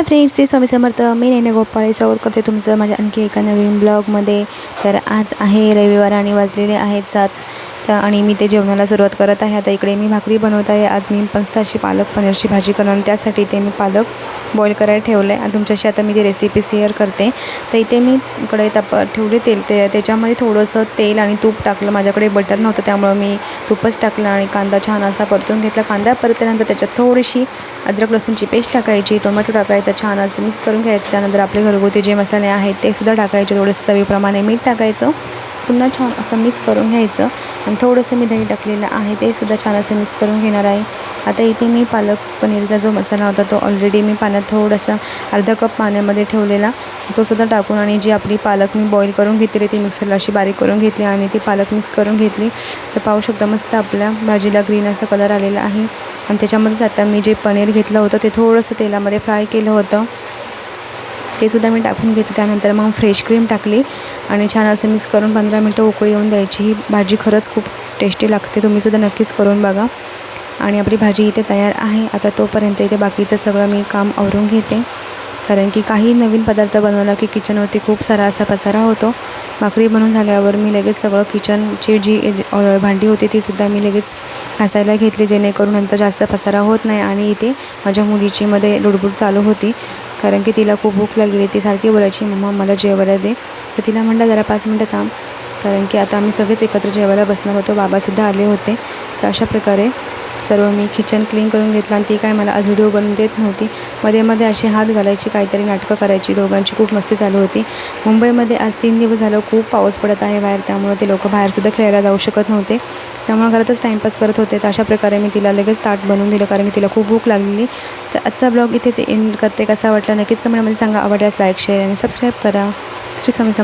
Hi friends ते स्वामी समर्थ. मी नैना गोपाळे. स्वागत करते तुमचं माझ्या आणखी एका नवीन ब्लॉगमध्ये तर आज आहे रविवार आणि वाजलेले आहेत सात. तर आणि मी ते जेवणाला सुरुवात करत आहे. आता इकडे मी भाकरी बनवत आहे. आज मी फक्त अशी पालक पनीरची भाजी करणार आणि त्यासाठी ते मी पालक बॉईल करायला ठेवलं आहे आणि तुमच्याशी आता मी ती रेसिपी शेअर करते. तर इथे मी इकडे तप ठेवले तेल. ते त्याच्यामध्ये थोडंसं तेल आणि तूप टाकलं. माझ्याकडे बटर नव्हतं. त्यामुळं मी तूपच टाकलं आणि कांदा छान असा परतून घेतला. कांदा परतल्यानंतर त्याच्यात थोडीशी अद्रक लसूणची पेस्ट टाकायची टोमॅटो टाकायचा छान असं मिक्स करून घ्यायचं. त्यानंतर आपले घरगुती जे मसाले आहेत ते सुद्धा टाकायचे. थोडंसं चवीप्रमाणे मीठ टाकायचं. पुन्हा छान असं मिक्स करून घ्यायचं. आणि थोडंसं मी दही टाकलेलं आहे ते सुद्धा छान असं मिक्स करून घेणार आहे. आता इथे मी पालक पनीरचा जो मसाला होता तो ऑलरेडी मी पाण्यात थोडासा अर्धा कप पाण्यामध्ये ठेवलेला. तो सुद्धा टाकून आणि जी आपली पालक मी बॉईल करून घेतली ती मिक्सरला अशी बारीक करून घेतली आणि ती पालक मिक्स करून घेतली. तर पाहू शकता मस्त आपल्या भाजीला ग्रीन असा कलर आलेला आहे. आणि त्याच्यामध्येच आता मी जे पनीर घेतलं होतं ते थोडंसं तेलामध्ये फ्राय केलं होतं. ते सुद्धा मी टाकून घेते. त्यानंतर मग फ्रेश क्रीम टाकली आणि छान असं मिक्स करून पंधरा मिनटं उकळी येऊन द्यायची. ही भाजी खरंच खूप टेस्टी लागते. तुम्हीसुद्धा नक्कीच करून बघा. आणि आपली भाजी इथे तयार आहे. आता तोपर्यंत इथे बाकीचं सगळं मी काम आवरून घेते. कारण की काही नवीन पदार्थ बनवला की किचनवरती खूप सारा असा पसारा होतो. भाकरी बनवून झाल्यावर मी लगेच सगळं किचनची जी भांडी होती ती सुद्धा मी लगेच घासायला घेतली. जेणेकरून नंतर जास्त पसारा होत नाही आणि इथे माझ्या मुलीची मध्ये लुडबुड चालू होती. कारण की तिला खूप भूक लागली ती सारखी बोलायची मम्मा मला जेवायला दे. तर तिला म्हटलं जरा पाच मिनटं थांब. कारण की आता आम्ही सगळेच एकत्र जेवायला बसणार होतो. बाबासुद्धा आले होते. तर अशा प्रकारे सर्व मी किचन क्लीन करून घेतलं आणि ती काय मला आज व्हिडिओ बनवून देत नव्हती. मध्ये मध्ये अशी हात घालायची काहीतरी नाटकं करायची. दोघांची खूप मस्ती चालू होती. मुंबईमध्ये आज तीन दिवस झालं खूप पाऊस पडत आहे बाहेर. त्यामुळे ते लोक बाहेरसुद्धा खेळायला जाऊ शकत नव्हते. त्यामुळे घरातच टाईमपास करत होते. तर अशा प्रकारे मी तिला लगेच ताट बनवून दिलं कारण की तिला खूप भूक लागलेली. तर आजचा ब्लॉग इथेच एंड करते कसा वाटला नक्कीच कमेंटमध्ये सांगा. आवडल्यास लाईक शेअर आणि सबस्क्राईब करा. श्री स्वामी सम